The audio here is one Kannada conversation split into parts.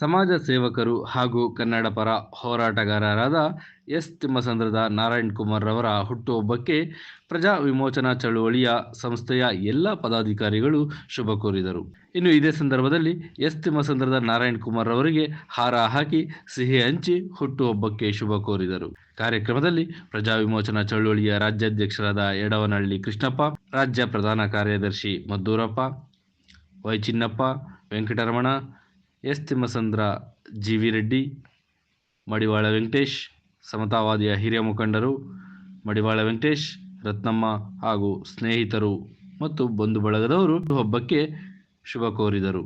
ಸಮಾಜ ಸೇವಕರು ಹಾಗೂ ಕನ್ನಡ ಪರ ಹೋರಾಟಗಾರರಾದ ಎಸ್ ತಿಮ್ಮಸಂದ್ರದ ನಾರಾಯಣ್ ಕುಮಾರ್ ರವರ ಹುಟ್ಟುಹಬ್ಬಕ್ಕೆ ಪ್ರಜಾ ವಿಮೋಚನಾ ಚಳುವಳಿಯ ಸಂಸ್ಥೆಯ ಎಲ್ಲ ಪದಾಧಿಕಾರಿಗಳು ಶುಭ ಕೋರಿದರು. ಇನ್ನು ಇದೇ ಸಂದರ್ಭದಲ್ಲಿ ಎಸ್ ತಿಮ್ಮಸಂದ್ರದ ನಾರಾಯಣ್ ಕುಮಾರ್ ರವರಿಗೆ ಹಾರ ಹಾಕಿ ಸಿಹಿ ಹಂಚಿ ಹುಟ್ಟುಹಬ್ಬಕ್ಕೆ ಶುಭ ಕೋರಿದರು. ಕಾರ್ಯಕ್ರಮದಲ್ಲಿ ಪ್ರಜಾ ವಿಮೋಚನಾ ಚಳುವಳಿಯ ರಾಜ್ಯಾಧ್ಯಕ್ಷರಾದ ಯಡವನಹಳ್ಳಿ ಕೃಷ್ಣಪ್ಪ, ರಾಜ್ಯ ಪ್ರಧಾನ ಕಾರ್ಯದರ್ಶಿ Maddurappa, Y Chinnappa, Venkataramana S Thimmasandra G V Reddy Madivala Venkatesh, ಸಮತಾವಾದಿಯ ಹಿರಿಯ ಮುಖಂಡರು, ಮಡಿವಾಳ ವೆಂಕಟೇಶ್, ರತ್ನಮ್ಮ ಹಾಗೂ ಸ್ನೇಹಿತರು ಮತ್ತು ಬಂಧು ಬಳಗದವರು ಹಬ್ಬಕ್ಕೆ ಶುಭ ಕೋರಿದರು.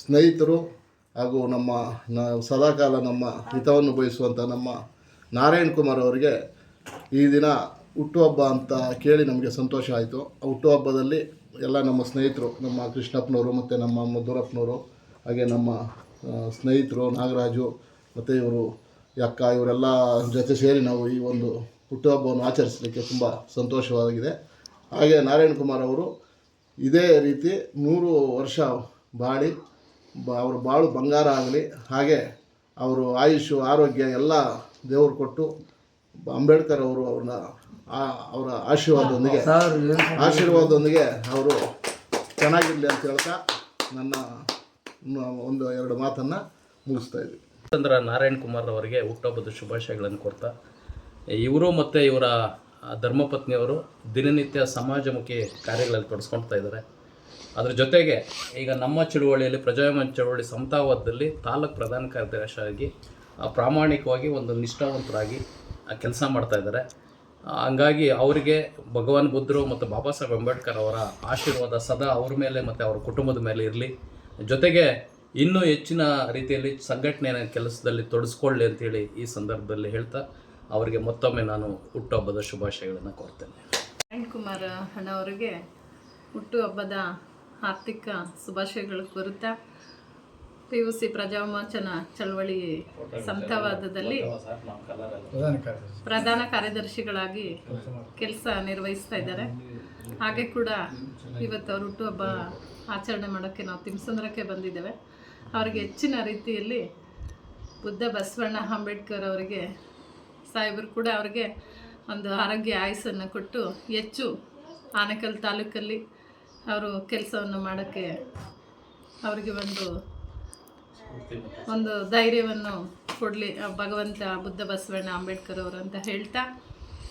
ಸ್ನೇಹಿತರು ಹಾಗೂ ನಮ್ಮ ನ ಸದಾಕಾಲ ನಮ್ಮ ಹಿತವನ್ನು ಬಯಸುವಂಥ ನಮ್ಮ ನಾರಾಯಣ್ ಕುಮಾರ್ ಅವರಿಗೆ ಈ ದಿನ ಹುಟ್ಟುಹಬ್ಬ ಅಂತ ಕೇಳಿ ನಮಗೆ ಸಂತೋಷ ಆಯಿತು. ಆ ಹುಟ್ಟುಹಬ್ಬದಲ್ಲಿ ಎಲ್ಲ ನಮ್ಮ ಸ್ನೇಹಿತರು, ನಮ್ಮ ಕೃಷ್ಣಪ್ಪನವರು ಮತ್ತು ನಮ್ಮ ಮಧುರಪ್ಪನವರು ಹಾಗೆ ನಮ್ಮ ಸ್ನೇಹಿತರು ನಾಗರಾಜು ಮತ್ತು ಇವರು ಅಕ್ಕ ಇವರೆಲ್ಲ ಜೊತೆ ಸೇರಿ ನಾವು ಈ ಒಂದು ಹುಟ್ಟುಹಬ್ಬವನ್ನು ಆಚರಿಸಲಿಕ್ಕೆ ತುಂಬ ಸಂತೋಷವಾಗಿದೆ. ಹಾಗೆ ನಾರಾಯಣ್ ಕುಮಾರ್ ಅವರು ಇದೇ ರೀತಿ ನೂರು ವರ್ಷ ಬಾಳಿ ಬ ಅವ್ರ ಬಾಳು ಬಂಗಾರ ಆಗಲಿ ಹಾಗೆ ಅವರು ಆಯುಷು ಆರೋಗ್ಯ ಎಲ್ಲ ದೇವರು ಕೊಟ್ಟು ಬ- ಅಂಬೇಡ್ಕರ್ ಅವರು ಅವ್ರನ್ನ ಆ- ಅವರ ಆಶೀರ್ವಾದದೊಂದಿಗೆ ಆಶೀರ್ವಾದದೊಂದಿಗೆ ಅವರು ಚೆನ್ನಾಗಿರಲಿ ಅಂತ ಹೇಳ್ತಾ ನನ್ನ ಒಂದು ಎರಡು ಮಾತನ್ನು ಮುಗಿಸ್ತಾ ಇದ್ವಿ ಚಂದ್ರ ನಾರಾಯಣ್ ಕುಮಾರ್ ಅವರಿಗೆ ಹುಟ್ಟುಹಬ್ಬದ ಶುಭಾಶಯಗಳನ್ನು ಕೊಡ್ತಾ ಇವರು ಮತ್ತು ಇವರ ಧರ್ಮಪತ್ನಿಯವರು ದಿನನಿತ್ಯ ಸಮಾಜಮುಖಿ ಕಾರ್ಯಗಳಲ್ಲಿ ತೊಡಸ್ಕೊಳ್ತಾ ಇದ್ದಾರೆ. ಅದ್ರ ಜೊತೆಗೆ ಈಗ ನಮ್ಮ ಚಳುವಳಿಯಲ್ಲಿ ಪ್ರಜಾಭಿಮಾನ ಚಳುವಳಿ ಸಮತಾವಾದದಲ್ಲಿ ತಾಲೂಕು ಪ್ರಧಾನ ಕಾರ್ಯದರ್ಶಿಯಾಗಿ ಪ್ರಾಮಾಣಿಕವಾಗಿ ಒಂದು ನಿಷ್ಠಾವಂತರಾಗಿ ಕೆಲಸ ಮಾಡ್ತಾ ಇದ್ದಾರೆ. ಹಂಗಾಗಿ ಅವರಿಗೆ ಭಗವಾನ್ ಬುದ್ಧರು ಮತ್ತು ಬಾಬಾ ಸಾಹೇಬ್ ಅಂಬೇಡ್ಕರ್ ಅವರ ಆಶೀರ್ವಾದ ಸದಾ ಅವ್ರ ಮೇಲೆ ಮತ್ತು ಅವರ ಕುಟುಂಬದ ಮೇಲೆ ಇರಲಿ. ಜೊತೆಗೆ ಇನ್ನೂ ಹೆಚ್ಚಿನ ರೀತಿಯಲ್ಲಿ ಸಂಘಟನೆಯ ಕೆಲಸದಲ್ಲಿ ತೊಡಸ್ಕೊಳ್ಳಿ ಅಂತೇಳಿ ಈ ಸಂದರ್ಭದಲ್ಲಿ ಹೇಳ್ತಾ ಅವರಿಗೆ ಮತ್ತೊಮ್ಮೆ ನಾನು ಹುಟ್ಟುಹಬ್ಬದ ಶುಭಾಶಯಗಳನ್ನು ಕೋರ್ತೇನೆ. ಕುಮಾರ್ ಅವರಿಗೆ ಹುಟ್ಟುಹಬ್ಬದ ಆರ್ಥಿಕ ಶುಭಾಶಯಗಳು ಕೋರುತ್ತಾ. ಪಿ ಯು ಸಿ ಪ್ರಜಾಮೋಚನ ಚಳವಳಿ ಸಂತವಾದದಲ್ಲಿ ಪ್ರಧಾನ ಕಾರ್ಯದರ್ಶಿಗಳಾಗಿ ಕೆಲಸ ನಿರ್ವಹಿಸ್ತಾ ಇದ್ದಾರೆ. ಹಾಗೆ ಕೂಡ ಇವತ್ತು ಅವರು ಹುಟ್ಟುಹಬ್ಬ ಆಚರಣೆ ಮಾಡೋಕ್ಕೆ ನಾವು ತಿಮ್ಸಂದ್ರಕ್ಕೆ ಬಂದಿದ್ದೇವೆ. ಅವರಿಗೆ ಹೆಚ್ಚಿನ ರೀತಿಯಲ್ಲಿ ಬುದ್ಧ ಬಸವಣ್ಣ ಅಂಬೇಡ್ಕರ್ ಅವರಿಗೆ ಸಾಹೇಬರು ಕೂಡ ಅವರಿಗೆ ಒಂದು ಆರೋಗ್ಯ ಆಯಸ್ಸನ್ನು ಕೊಟ್ಟು ಹೆಚ್ಚು ಆನೇಕಲ್ ತಾಲೂಕಲ್ಲಿ ಅವರು ಕೆಲಸವನ್ನು ಮಾಡೋಕ್ಕೆ ಅವರಿಗೆ ಒಂದು ಒಂದು ಧೈರ್ಯವನ್ನು ಕೊಡಲಿ ಭಗವಂತ, ಬುದ್ಧ ಬಸವಣ್ಣ ಅಂಬೇಡ್ಕರ್ ಅವರು ಅಂತ ಹೇಳ್ತಾ,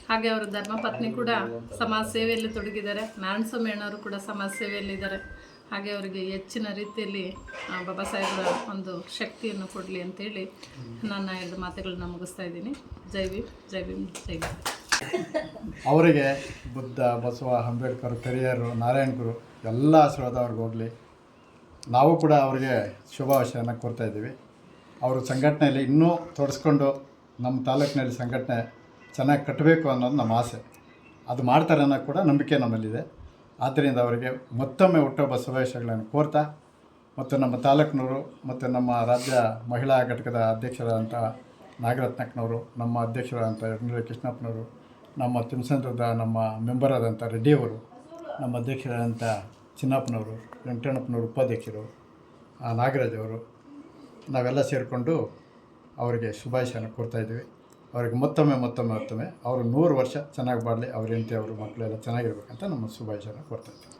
ಹಾಗೆ ಅವರು ಧರ್ಮಪತ್ನಿ ಕೂಡ ಸಮಾಜ ಸೇವೆಯಲ್ಲಿ ತೊಡಗಿದ್ದಾರೆ. ನಾರಾಯಣಸ್ವಾಮಿ ಅವರು ಕೂಡ ಸಮಾಜ ಸೇವೆಯಲ್ಲಿದ್ದಾರೆ ಹಾಗೆ ಅವರಿಗೆ ಹೆಚ್ಚಿನ ರೀತಿಯಲ್ಲಿ ಬಾಬಾ ಸಾಹೇಬರ ಒಂದು ಶಕ್ತಿಯನ್ನು ಕೊಡಲಿ ಅಂತೇಳಿ ನನ್ನ ಎರಡು ಮಾತುಗಳನ್ನ ಮುಗಿಸ್ತಾ ಇದ್ದೀನಿ. ಜೈ ಭೀಮ್ ಜೈ ಭೀಮ್ ಜೈ ಭೀಮ್ ಅವರಿಗೆ ಬುದ್ಧ, ಬಸವ, ಅಂಬೇಡ್ಕರ್ ಪೆರಿಯರು ನಾರಾಯಣ ಗುರು ಎಲ್ಲ ಆಶೀರ್ವಾದ ಅವ್ರಿಗೆ ಹೋಗಲಿ. ನಾವು ಕೂಡ ಅವರಿಗೆ ಶುಭಾಶಯನ ಕೋರ್ತಾ ಇದ್ದೀವಿ. ಅವರು ಸಂಘಟನೆಯಲ್ಲಿ ಇನ್ನೂ ತೊಡಸ್ಕೊಂಡು ನಮ್ಮ ತಾಲೂಕಿನಲ್ಲಿ ಸಂಘಟನೆ ಚೆನ್ನಾಗಿ ಕಟ್ಟಬೇಕು ಅನ್ನೋದು ನಮ್ಮ ಆಸೆ. ಅದು ಮಾಡ್ತಾರೆ ಅನ್ನೋ ಕೂಡ ನಂಬಿಕೆ ನಮ್ಮಲ್ಲಿದೆ. ಆದ್ದರಿಂದ ಅವರಿಗೆ ಮತ್ತೊಮ್ಮೆ ಹುಟ್ಟುಹಬ್ಬ ಶುಭಾಶಯಗಳನ್ನು ಕೋರ್ತಾ ಮತ್ತು ನಮ್ಮ ತಾಲೂಕಿನವರು ಮತ್ತು ನಮ್ಮ ರಾಜ್ಯ ಮಹಿಳಾ ಘಟಕದ ಅಧ್ಯಕ್ಷರಾದಂಥ ನಾಗರತ್ನಕ್ಕನವರು, ನಮ್ಮ ಅಧ್ಯಕ್ಷರಾದಂಥ ಕೃಷ್ಣಪ್ಪನವರು ನಮ್ಮ ತಿಮ್ಸಂದ್ರದ ನಮ್ಮ ಮೆಂಬರ್ ಆದಂಥ ರೆಡ್ಡಿಯವರು, ನಮ್ಮ ಅಧ್ಯಕ್ಷರಾದಂಥ ಚಿನ್ನಪ್ಪನವರು, ವೆಂಕಟಣ್ಣಪ್ಪನವರು ಉಪಾಧ್ಯಕ್ಷರು, ಆ ನಾಗರಾಜ್ ಅವರು, ನಾವೆಲ್ಲ ಸೇರಿಕೊಂಡು ಅವರಿಗೆ ಶುಭಾಶಯನ ಕೊಡ್ತಾಯಿದ್ದೀವಿ ಅವ್ರಿಗೆ ಮತ್ತೊಮ್ಮೆ ಮತ್ತೊಮ್ಮೆ ಮತ್ತೊಮ್ಮೆ, ಅವರು ನೂರು ವರ್ಷ ಚೆನ್ನಾಗಿ ಬಾಡಲಿ ಅವ್ರ ಹೆಂಡತಿ, ಅವರು ಮಕ್ಕಳೆಲ್ಲ ಚೆನ್ನಾಗಿರ್ಬೇಕಂತ ನಮ್ಮ ಶುಭಾಶಯನ ಕೊಡ್ತಾ ಇದ್ದೀವಿ.